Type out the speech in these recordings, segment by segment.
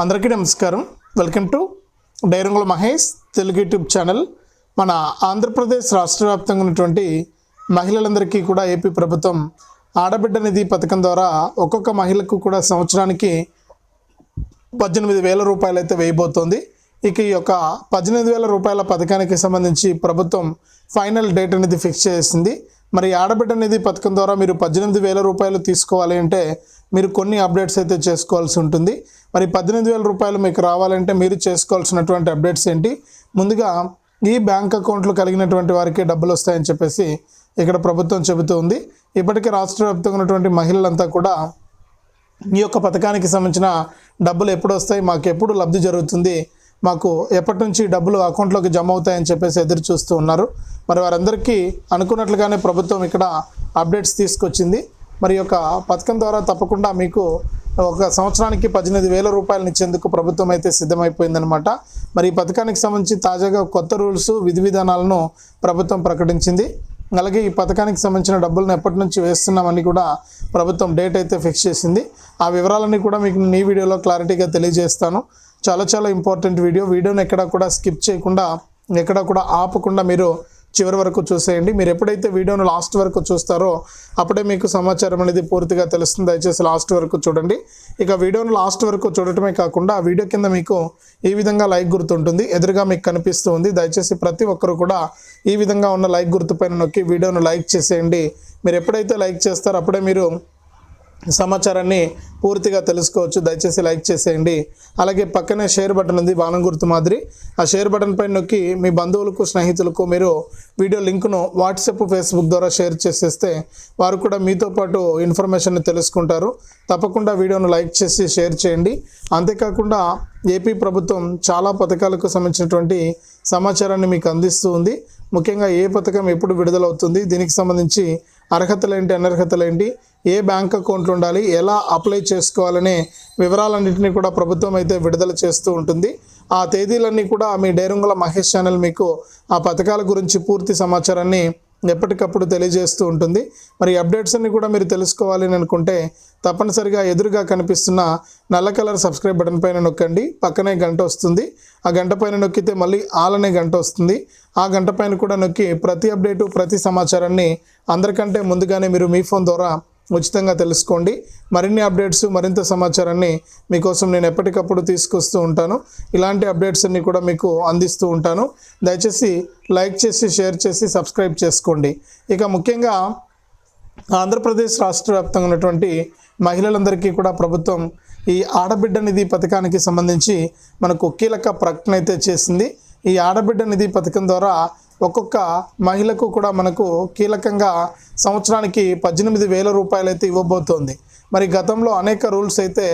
అందరికీ నమస్కారం. Welcome to Dairangula Mahesh Telugu YouTube channel. మన ఆంధ్రప్రదేశ్ రాష్ట్ర వ్యాప్తంగా ఉన్నటువంటి మహిళలందరికీ కూడా ఏపీ ప్రభుత్వం ఆడబిడ్డ నిధి పథకం ద్వారా ఒక్కొక్క మహిళకు కూడా సంవత్సరానికి పద్దెనిమిది వేల రూపాయలు అయితే వేయబోతోంది. ఇక ఈ యొక్క పద్దెనిమిది వేల రూపాయల పథకానికి సంబంధించి ప్రభుత్వం ఫైనల్ డేట్ అనేది ఫిక్స్ చేసింది. మరి ఆడబిడ్డ నిధి పథకం ద్వారా మీరు పద్దెనిమిది వేల రూపాయలు తీసుకోవాలి అంటే మీరు కొన్ని అప్డేట్స్ అయితే చేసుకోవాల్సి ఉంటుంది. మరి పద్దెనిమిది వేల రూపాయలు మీకు రావాలంటే మీరు చేసుకోవాల్సినటువంటి అప్డేట్స్ ఏంటి? ముందుగా ఈ బ్యాంక్ అకౌంట్లు కలిగినటువంటి వారికి డబ్బులు వస్తాయని చెప్పేసి ఇక్కడ ప్రభుత్వం చెబుతూ ఉంది. ఇప్పటికే రాష్ట్ర వ్యాప్తంగా ఉన్నటువంటి మహిళలంతా కూడా ఈ యొక్క పథకానికి సంబంధించిన డబ్బులు ఎప్పుడు వస్తాయి మాకు ఎప్పుడు లబ్ధి జరుగుతుంది మాకు ఎప్పటి నుంచి డబ్బులు అకౌంట్లోకి జమ అవుతాయని చెప్పేసి ఎదురు చూస్తూ ఉన్నారు. మరి వారందరికీ అనుకున్నట్లుగానే ప్రభుత్వం ఇక్కడ అప్డేట్స్ తీసుకొచ్చింది. మరి యొక్క పథకం ద్వారా తప్పకుండా మీకు ఒక సంవత్సరానికి పద్దెనిమిది వేల రూపాయలు ఇచ్చేందుకు ప్రభుత్వం అయితే సిద్ధమైపోయిందనమాట మరి ఈ పథకానికి సంబంధించి తాజాగా కొత్త రూల్స్ విధి విధానాలను ప్రభుత్వం ప్రకటించింది. అలాగే ఈ పథకానికి సంబంధించిన డబ్బులను ఎప్పటి నుంచి వేస్తున్నామని కూడా ప్రభుత్వం డేట్ అయితే ఫిక్స్ చేసింది. ఆ వివరాలన్నీ కూడా మీకు ఈ వీడియోలో క్లారిటీగా తెలియజేస్తాను. చాలా చాలా ఇంపార్టెంట్ వీడియో. వీడియోని ఎక్కడ కూడా స్కిప్ చేయకుండా ఎక్కడ కూడా ఆపకుండా మీరు చివరి వరకు చూసేయండి. మీరు ఎప్పుడైతే వీడియోను లాస్ట్ వరకు చూస్తారో అప్పుడే మీకు సమాచారం అనేది పూర్తిగా తెలుస్తుంది. దయచేసి లాస్ట్ వరకు చూడండి. ఇక వీడియోను లాస్ట్ వరకు చూడటమే కాకుండా ఆ వీడియో కింద మీకు ఈ విధంగా లైక్ గుర్తుంటుంది ఎదురుగా మీకు కనిపిస్తుంది దయచేసి ప్రతి ఒక్కరు కూడా ఈ విధంగా ఉన్న లైక్ గుర్తుపైన నొక్కి వీడియోను లైక్ చేసేయండి. మీరు ఎప్పుడైతే లైక్ చేస్తారో అప్పుడే మీరు సమాచారాన్ని పూర్తిగా తెలుసుకోవచ్చు. దయచేసి లైక్ చేసేయండి. అలాగే పక్కనే షేర్ బటన్ ఉంది బాణం గుర్తు మాదిరి. ఆ షేర్ బటన్ పైన నొక్కి మీ బంధువులకు స్నేహితులకు మీరు వీడియో లింక్ను వాట్సాప్ ఫేస్బుక్ ద్వారా షేర్ చేసేస్తే వారు కూడా మీతో పాటు ఇన్ఫర్మేషన్ తెలుసుకుంటారు. తప్పకుండా వీడియోను లైక్ చేసి షేర్ చేయండి. అంతేకాకుండా ఏపీ ప్రభుత్వం చాలా పథకాలకు సంబంధించినటువంటి సమాచారాన్ని మీకు అందిస్తూ ఉంది. ముఖ్యంగా ఏ పథకం ఎప్పుడు విడుదలవుతుంది? దీనికి సంబంధించి అర్హతలేంటి అనర్హతలేంటి? ఏ బ్యాంక్ అకౌంట్లు ఉండాలి? ఎలా అప్లై చేసుకోవాలనే వివరాలన్నింటినీ కూడా ప్రభుత్వం అయితే విడుదల చేస్తూ ఉంటుంది. ఆ తేదీలన్నీ కూడా మీ డేరుంగుల మహేష్ ఛానల్ మీకు ఆ పథకాల గురించి పూర్తి సమాచారాన్ని ఎప్పటికప్పుడు తెలియజేస్తూ ఉంటుంది. మరి అప్డేట్స్ అన్ని కూడా మీరు తెలుసుకోవాలి అని అనుకుంటే తప్పనిసరిగా ఎదురుగా కనిపిస్తున్న నల్ల కలర్ సబ్స్క్రైబ్ బటన్ పైన నొక్కండి. పక్కనే గంట వస్తుంది. ఆ గంట పైన నొక్కితే మళ్ళీ ఆల్ అనే గంట వస్తుంది. ఆ గంట పైన కూడా నొక్కి ప్రతి అప్డేటు ప్రతి సమాచారాన్ని అందరికంటే ముందుగానే మీరు మీ ఫోన్ ద్వారా ఉచితంగా తెలుసుకోండి. మరిన్ని అప్డేట్స్ మరింత సమాచారాన్ని మీకోసం నేను ఎప్పటికప్పుడు తీసుకొస్తూ ఉంటాను. ఇలాంటి అప్డేట్స్ అన్ని కూడా మీకు అందిస్తూ ఉంటాను. దయచేసి లైక్ చేసి షేర్ చేసి సబ్స్క్రైబ్ చేసుకోండి. ఇక ముఖ్యంగా ఆంధ్రప్రదేశ్ రాష్ట్ర వ్యాప్తంగా ఉన్నటువంటి మహిళలందరికీ కూడా ప్రభుత్వం ఈ ఆడబిడ్డ నిధి పథకానికి సంబంధించి మనకు కీలక ప్రకటన అయితే చేసింది. ఈ ఆడబిడ్డ నిధి పథకం ద్వారా ఒక్కొక్క మహిళకు కూడా మనకు కీలకంగా సంవత్సరానికి పద్దెనిమిది వేల రూపాయలు అయితే ఇవ్వబోతోంది. మరి గతంలో అనేక రూల్స్ అయితే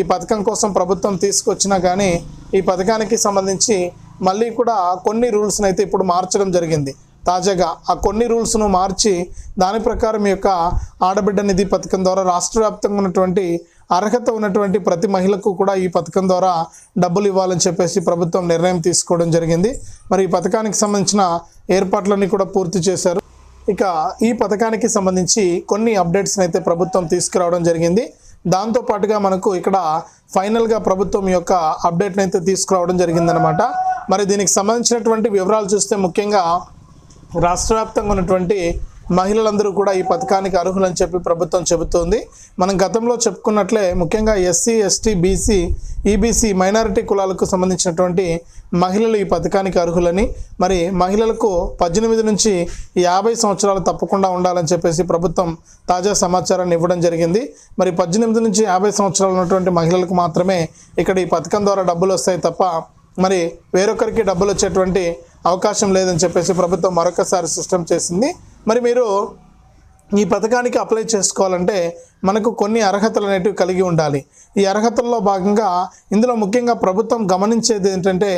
ఈ పథకం కోసం ప్రభుత్వం తీసుకొచ్చినా కానీ ఈ పథకానికి సంబంధించి మళ్ళీ కూడా కొన్ని రూల్స్ని అయితే ఇప్పుడు మార్చడం జరిగింది. తాజాగా ఆ కొన్ని రూల్స్ను మార్చి దాని ప్రకారం ఈ యొక్క ఆడబిడ్డ నిధి పథకం ద్వారా రాష్ట్ర వ్యాప్తంగా ఉన్నటువంటి అర్హత ఉన్నటువంటి ప్రతి మహిళకు కూడా ఈ పథకం ద్వారా డబ్బులు ఇవ్వాలని చెప్పేసి ప్రభుత్వం నిర్ణయం తీసుకోవడం జరిగింది. మరి ఈ పథకానికి సంబంధించిన ఏర్పాట్లన్నీ కూడా పూర్తి చేశారు. ఇక ఈ పథకానికి సంబంధించి కొన్ని అప్డేట్స్ని అయితే ప్రభుత్వం తీసుకురావడం జరిగింది. దాంతో పాటుగా మనకు ఇక్కడ ఫైనల్గా ప్రభుత్వం యొక్క అప్డేట్ని అయితే తీసుకురావడం జరిగిందనమాట మరి దీనికి సంబంధించినటువంటి వివరాలు చూస్తే ముఖ్యంగా రాష్ట్ర వ్యాప్తంగా ఉన్నటువంటి మహిళలందరూ కూడా ఈ పథకానికి అర్హులని చెప్పి ప్రభుత్వం చెబుతోంది. మనం గతంలో చెప్పుకున్నట్లే ముఖ్యంగా SC ST BC EBC minority కులాలకు సంబంధించినటువంటి మహిళలు ఈ పథకానికి అర్హులని మరి మహిళలకు పద్దెనిమిది నుంచి యాభై సంవత్సరాలు తప్పకుండా ఉండాలని చెప్పేసి ప్రభుత్వం తాజా సమాచారాన్ని ఇవ్వడం జరిగింది. మరి పద్దెనిమిది నుంచి యాభై సంవత్సరాలు ఉన్నటువంటి మహిళలకు మాత్రమే ఇక్కడ ఈ పథకం ద్వారా డబ్బులు వస్తాయి తప్ప మరి వేరొకరికి డబ్బులు వచ్చేటువంటి అవకాశం లేదని చెప్పేసి ప్రభుత్వం మరొకసారి సిస్టమ్ చేసింది. మరి మీరు ఈ పథకానికి అప్లై చేసుకోవాలంటే మనకు కొన్ని అర్హతలు అనేటివి కలిగి ఉండాలి. ఈ అర్హతల్లో భాగంగా ఇందులో ముఖ్యంగా ప్రభుత్వం గమనించేది ఏంటంటే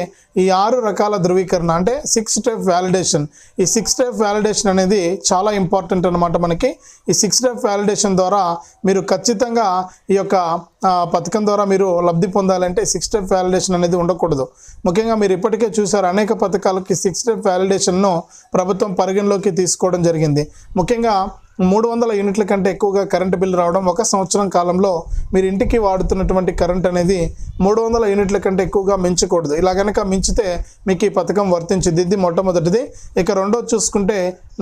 ఈ ఆరు రకాల ధృవీకరణ అంటే సిక్స్ స్టెప్ వ్యాలిడేషన్ ఈ సిక్స్ స్టెప్ వ్యాలిడేషన్ అనేది చాలా ఇంపార్టెంట్ అనమాట మనకి. ఈ సిక్స్ స్టెప్ వ్యాలిడేషన్ ద్వారా మీరు ఖచ్చితంగా ఈ యొక్క పథకం ద్వారా మీరు లబ్ధి పొందాలంటే సిక్స్ స్టెప్ వ్యాలిడేషన్ అనేది ఉండకూడదు. ముఖ్యంగా మీరు ఇప్పటికే చూసారు అనేక పథకాలకి సిక్స్ స్టెప్ వ్యాలిడేషన్ను ప్రభుత్వం పరిగణలోకి తీసుకోవడం జరిగింది. ముఖ్యంగా మూడు వందల యూనిట్ల కంటే ఎక్కువగా కరెంటు బిల్లు రావడం ఒక సంవత్సరం కాలంలో మీరు ఇంటికి వాడుతున్నటువంటి కరెంట్ అనేది మూడు వందల యూనిట్ల కంటే ఎక్కువగా మించకూడదు. ఇలా కనుక మించితే మీకు ఈ పథకం వర్తించింది. ఇది మొట్టమొదటిది. ఇక రెండోది చూసుకుంటే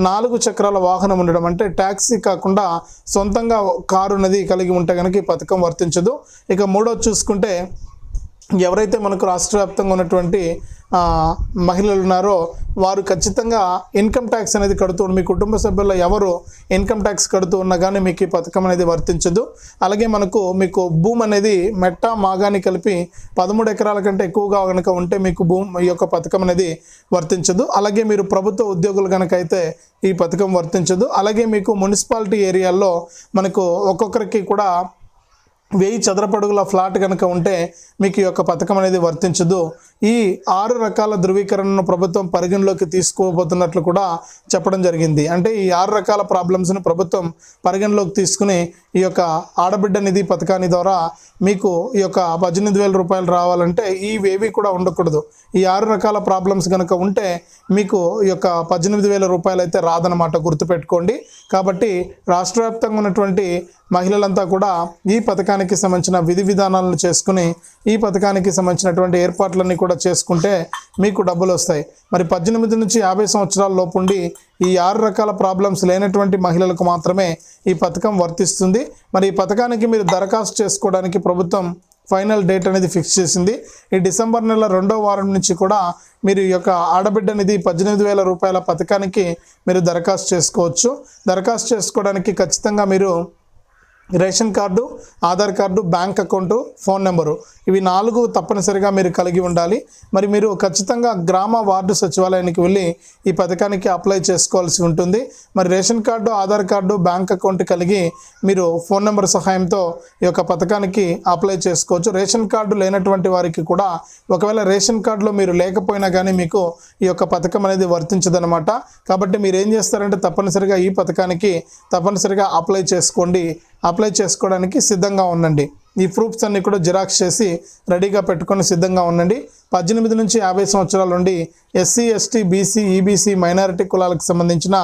నాలుగు చక్రాల వాహనం ఉండడం అంటే ట్యాక్సీ కాకుండా సొంతంగా కారు అనేది కలిగి ఉంటే కనుక ఈ పథకం వర్తించదు. ఇక మూడోది చూసుకుంటే ఎవరైతే మనకు రాష్ట్ర వ్యాప్తంగా ఉన్నటువంటి మహిళలు ఉన్నారో వారు ఖచ్చితంగా ఇన్కమ్ ట్యాక్స్ అనేది కడుతూ మీ కుటుంబ సభ్యుల్లో ఎవరు ఇన్కమ్ ట్యాక్స్ కడుతూ ఉన్నా కానీ మీకు ఈ పథకం అనేది వర్తించదు. అలాగే మనకు మీకు భూమి అనేది మెట్ట మాగాని కలిపి పదమూడు ఎకరాల కంటే ఎక్కువగా కనుక ఉంటే మీకు భూమి ఈ యొక్క పథకం అనేది వర్తించదు. అలాగే మీరు ప్రభుత్వ ఉద్యోగులు కనుక అయితే ఈ పథకం వర్తించదు. అలాగే మీకు మున్సిపాలిటీ ఏరియాల్లో మనకు ఒక్కొక్కరికి కూడా వెయ్యి చదరపడుగుల ఫ్లాట్ కనుక ఉంటే మీకు ఈ యొక్క పథకం అనేది వర్తించదు. ఈ ఆరు రకాల ధృవీకరణను ప్రభుత్వం పరిగణలోకి తీసుకోబోతున్నట్లు కూడా చెప్పడం జరిగింది. అంటే ఈ ఆరు రకాల ప్రాబ్లమ్స్ను ప్రభుత్వం పరిగణలోకి తీసుకుని ఈ యొక్క ఆడబిడ్డ నిధి పథకాన్ని ద్వారా మీకు ఈ యొక్క పద్దెనిమిది వేల రూపాయలు రావాలంటే ఇవేవి కూడా ఉండకూడదు. ఈ ఆరు రకాల ప్రాబ్లమ్స్ కనుక ఉంటే మీకు ఈ యొక్క పద్దెనిమిది వేల రూపాయలు అయితే రాదనమాట గుర్తుపెట్టుకోండి. కాబట్టి రాష్ట్ర వ్యాప్తంగా ఉన్నటువంటి మహిళలంతా కూడా ఈ పథకానికి సంబంధించిన విధి విధానాలను చేసుకుని ఈ పథకానికి సంబంధించినటువంటి ఏర్పాట్లన్నీ కూడా చేసుకుంటే మీకు డబ్బులు వస్తాయి. మరి పద్దెనిమిది నుంచి యాభై సంవత్సరాల లోపు ఉండి ఈ ఆరు రకాల ప్రాబ్లమ్స్ లేనటువంటి మహిళలకు మాత్రమే ఈ పథకం వర్తిస్తుంది. మరి ఈ పథకానికి మీరు దరఖాస్తు చేసుకోవడానికి ప్రభుత్వం ఫైనల్ డేట్ అనేది ఫిక్స్ చేసింది. ఈ డిసెంబర్ నెల రెండో వారం నుంచి కూడా మీరు ఈ యొక్క ఆడబిడ్డ నిధి పద్దెనిమిది వేల రూపాయల పథకానికి మీరు దరఖాస్తు చేసుకోవచ్చు. దరఖాస్తు చేసుకోవడానికి ఖచ్చితంగా మీరు ration card Aadhaar card bank account phone number. ఇవి నాలుగు తప్పనిసరిగా మీరు కలిగి ఉండాలి. మరి మీరు ఖచ్చితంగా గ్రామ వార్డు సచివాలయానికి వెళ్ళి ఈ పథకానికి అప్లై చేసుకోవాల్సి ఉంటుంది. మరి ration card Aadhaar card bank account కలిగి మీరు ఫోన్ నెంబర్ సహాయంతో ఈ యొక్క పథకానికి అప్లై చేసుకోవచ్చు. రేషన్ కార్డు లేనటువంటి వారికి కూడా ఒకవేళ రేషన్ కార్డులో మీరు లేకపోయినా కానీ మీకు ఈ యొక్క పథకం అనేది వర్తించదనమాట కాబట్టి మీరు ఏం చేస్తారంటే తప్పనిసరిగా ఈ పథకానికి తప్పనిసరిగా అప్లై చేసుకోండి. అప్లై చేసుకోవడానికి సిద్ధంగా ఉండండి. ఈ ప్రూఫ్స్ అన్ని కూడా జిరాక్స్ చేసి రెడీగా పెట్టుకొని సిద్ధంగా ఉండండి. పద్దెనిమిది నుంచి యాభై సంవత్సరాల నుండి SC ST BC EBC minority కులాలకు సంబంధించిన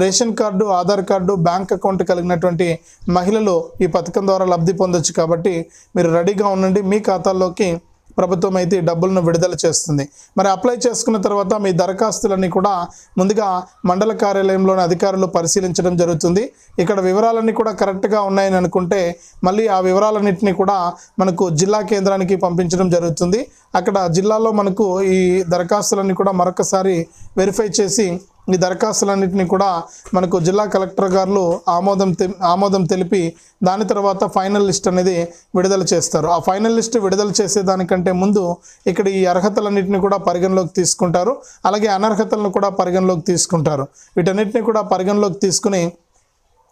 ration card Aadhaar card bank account కలిగినటువంటి మహిళలు ఈ పథకం ద్వారా లబ్ధి పొందొచ్చు కాబట్టి మీరు రెడీగా ఉండండి. మీ ఖాతాల్లోకి ప్రభుత్వం అయితే ఈ డబ్బులను విడుదల చేస్తుంది. మరి అప్లై చేసుకున్న తర్వాత మీ దరఖాస్తులన్నీ కూడా ముందుగా మండల కార్యాలయంలోని అధికారులు పరిశీలించడం జరుగుతుంది. ఇక్కడ వివరాలన్నీ కూడా కరెక్ట్గా ఉన్నాయని అనుకుంటే మళ్ళీ ఆ వివరాలన్నింటినీ కూడా మనకు జిల్లా కేంద్రానికి పంపించడం జరుగుతుంది. అక్కడ జిల్లాలో మనకు ఈ దరఖాస్తులన్నీ కూడా మరొకసారి వెరిఫై చేసి ఈ దరఖాస్తులన్నింటినీ కూడా మనకు జిల్లా కలెక్టర్ గారు ఆమోదం తె- ఆమోదం తెలిపి దాని తర్వాత ఫైనల్ లిస్ట్ అనేది విడుదల చేస్తారు. ఆ ఫైనల్ లిస్ట్ విడుదల చేసేదానికంటే ముందు ఇక్కడ ఈ అర్హతలన్నింటినీ కూడా పరిగణలోకి తీసుకుంటారు. అలాగే అనర్హతలను కూడా పరిగణలోకి తీసుకుంటారు. వీటన్నిటిని కూడా పరిగణలోకి తీసుకుని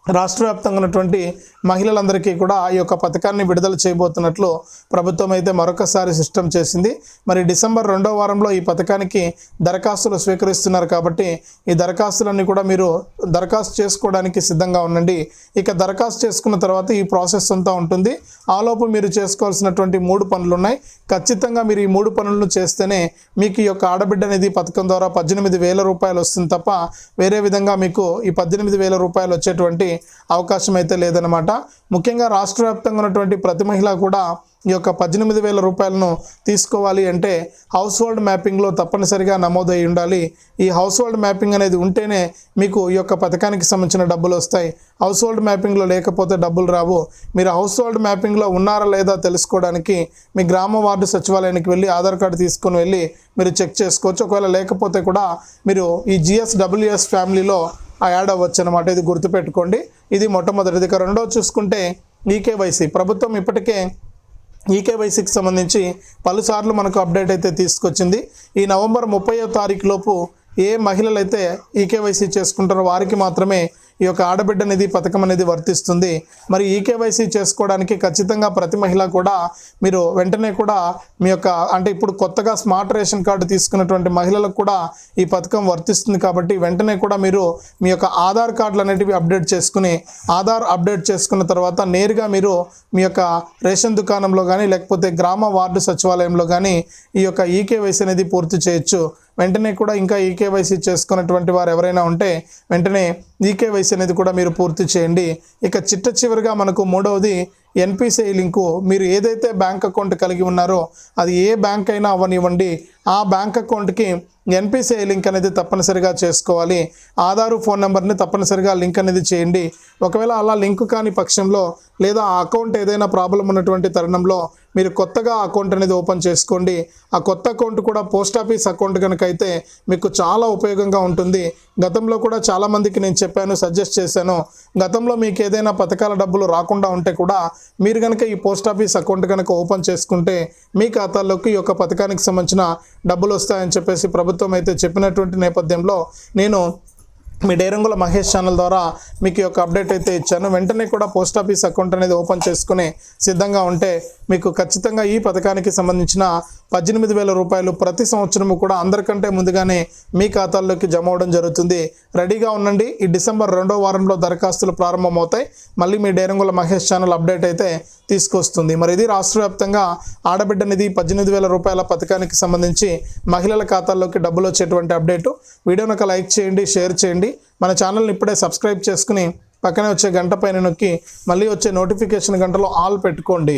రాష్ట్ర వ్యాప్తంగా ఉన్నటువంటి మహిళలందరికీ కూడా ఈ యొక్క పథకాన్ని విడుదల చేయబోతున్నట్లు ప్రభుత్వం అయితే మరొకసారి సిస్టమ్ చేసింది. మరి డిసెంబర్ రెండో వారంలో ఈ పథకానికి దరఖాస్తులు స్వీకరిస్తున్నారు కాబట్టి ఈ దరఖాస్తులన్నీ కూడా మీరు దరఖాస్తు చేసుకోవడానికి సిద్ధంగా ఉండండి. ఇక దరఖాస్తు చేసుకున్న తర్వాత ఈ ప్రాసెస్ అంతా ఉంటుంది. ఆలోపు మీరు చేసుకోవాల్సినటువంటి మూడు పనులు ఉన్నాయి ఖచ్చితంగా మీరు ఈ మూడు పనులను చేస్తేనే మీకు ఈ యొక్క ఆడబిడ్డ నిధి పథకం ద్వారా పద్దెనిమిది వేల రూపాయలు వస్తుంది తప్ప వేరే విధంగా మీకు ఈ పద్దెనిమిది వేల రూపాయలు వచ్చేటువంటి అవకాశం అయితే లేదనమాట ముఖ్యంగా రాష్ట్ర వ్యాప్తంగా ఉన్నటువంటి ప్రతి మహిళ కూడా ఈ యొక్క పద్దెనిమిది వేల రూపాయలను తీసుకోవాలి అంటే హౌస్ హోల్డ్ మ్యాపింగ్లో తప్పనిసరిగా నమోదై ఉండాలి. ఈ హౌస్ హోల్డ్ మ్యాపింగ్ అనేది ఉంటేనే మీకు ఈ యొక్క పథకానికి సంబంధించిన డబ్బులు వస్తాయి. హౌస్ హోల్డ్ మ్యాపింగ్లో లేకపోతే డబ్బులు రావు. మీరు హౌస్ హోల్డ్ మ్యాపింగ్లో ఉన్నారా లేదా తెలుసుకోవడానికి మీ గ్రామ వార్డు సచివాలయానికి వెళ్ళి ఆధార్ కార్డు తీసుకొని వెళ్ళి మీరు చెక్ చేసుకోవచ్చు. ఒకవేళ లేకపోతే కూడా మీరు ఈ జిఎస్డబ్ల్యూఎస్ ఫ్యామిలీలో ఆ యాడ్ అవ్వచ్చు అనమాట ఇది గుర్తుపెట్టుకోండి. ఇది మొట్టమొదటిది ఇక రెండో చూసుకుంటే ఈకేవైసీ. ప్రభుత్వం ఇప్పటికే ఈకేవైసీకి సంబంధించి పలుసార్లు మనకు అప్డేట్ అయితే తీసుకొచ్చింది. ఈ నవంబర్ ముప్పయో తారీఖు లోపు ఏ మహిళలు అయితే ఈకేవైసీ చేసుకుంటారో వారికి మాత్రమే ఈ యొక్క ఆడబిడ్డ నిధి పథకం అనేది వర్తిస్తుంది. మరి ఈకేవైసీ చేసుకోవడానికి ఖచ్చితంగా ప్రతి మహిళ కూడా మీరు వెంటనే కూడా మీ యొక్క అంటే ఇప్పుడు కొత్తగా స్మార్ట్ రేషన్ కార్డు తీసుకున్నటువంటి మహిళలకు కూడా ఈ పథకం వర్తిస్తుంది కాబట్టి వెంటనే కూడా మీరు మీ యొక్క ఆధార్ కార్డులు అనేటివి అప్డేట్ చేసుకుని ఆధార్ అప్డేట్ చేసుకున్న తర్వాత నేరుగా మీరు మీ యొక్క రేషన్ దుకాణంలో కానీ లేకపోతే గ్రామ వార్డు సచివాలయంలో కానీ ఈ యొక్క ఈకేవైసీ అనేది పూర్తి చేయొచ్చు. వెంటనే కూడా ఇంకా ఈకేవైసీ చేసుకున్నటువంటి వారు ఎవరైనా ఉంటే వెంటనే ఈకేవైసీ అనేది కూడా మీరు పూర్తి చేయండి. ఇక చిట్ట చివరిగా మనకు మూడవది ఎన్పిసిఐ లింకు. మీరు ఏదైతే బ్యాంక్ అకౌంట్ కలిగి ఉన్నారో అది ఏ బ్యాంక్ అయినా అవ్వనివ్వండి ఆ బ్యాంక్ అకౌంట్కి ఎన్పిసిఐ లింక్ అనేది తప్పనిసరిగా చేసుకోవాలి. ఆధారు ఫోన్ నెంబర్ని తప్పనిసరిగా లింక్ అనేది చేయండి. ఒకవేళ అలా లింక్ కాని పక్షంలో లేదా ఆ అకౌంట్ ఏదైనా ప్రాబ్లం ఉన్నటువంటి తరుణంలో మీరు కొత్తగా అకౌంట్ అనేది ఓపెన్ చేసుకోండి. ఆ కొత్త అకౌంట్ కూడా పోస్ట్ ఆఫీస్ అకౌంట్ కనుక అయితే మీకు చాలా ఉపయోగంగా ఉంటుంది. గతంలో కూడా చాలామందికి నేను చెప్పాను సజెస్ట్ చేశాను. గతంలో మీకు ఏదైనా పథకాల డబ్బులు రాకుండా ఉంటే కూడా మీరు కనుక ఈ పోస్ట్ ఆఫీస్ అకౌంట్ కనుక ఓపెన్ చేసుకుంటే మీ ఖాతాల్లోకి ఈ యొక్క పథకానికి సంబంధించిన డబ్బులు వస్తాయని చెప్పేసి ప్రభుత్వం అయితే చెప్పినటువంటి నేపథ్యంలో నేను మీ డేరంగుల మహేష్ ఛానల్ ద్వారా మీకు యొక్క అప్డేట్ అయితే ఇచ్చాను. వెంటనే కూడా పోస్ట్ ఆఫీస్ అకౌంట్ అనేది ఓపెన్ చేసుకుని సిద్ధంగా ఉంటే మీకు ఖచ్చితంగా ఈ పథకానికి సంబంధించిన పద్దెనిమిది వేల రూపాయలు ప్రతి సంవత్సరము కూడా అందరికంటే ముందుగానే మీ ఖాతాల్లోకి జమ అవడం జరుగుతుంది. రెడీగా ఉండండి. ఈ డిసెంబర్ రెండో వారంలో దరఖాస్తులు ప్రారంభమవుతాయి. మళ్ళీ మీ డేరంగుల మహేష్ ఛానల్ అప్డేట్ అయితే తీసుకొస్తుంది. మరి ఇది రాష్ట్ర వ్యాప్తంగా ఆడబిడ్డ నిధి పద్దెనిమిది వేల రూపాయల పథకానికి సంబంధించి మహిళల ఖాతాల్లోకి డబ్బులు వచ్చేటువంటి అప్డేటు. వీడియోను ఒక లైక్ చేయండి షేర్ చేయండి. మన ఛానల్ని ఇప్పుడే సబ్స్క్రైబ్ చేసుకుని పక్కనే వచ్చే గంట పైన నొక్కి మళ్ళీ వచ్చే నోటిఫికేషన్ గంటలో ఆల్ పెట్టుకోండి.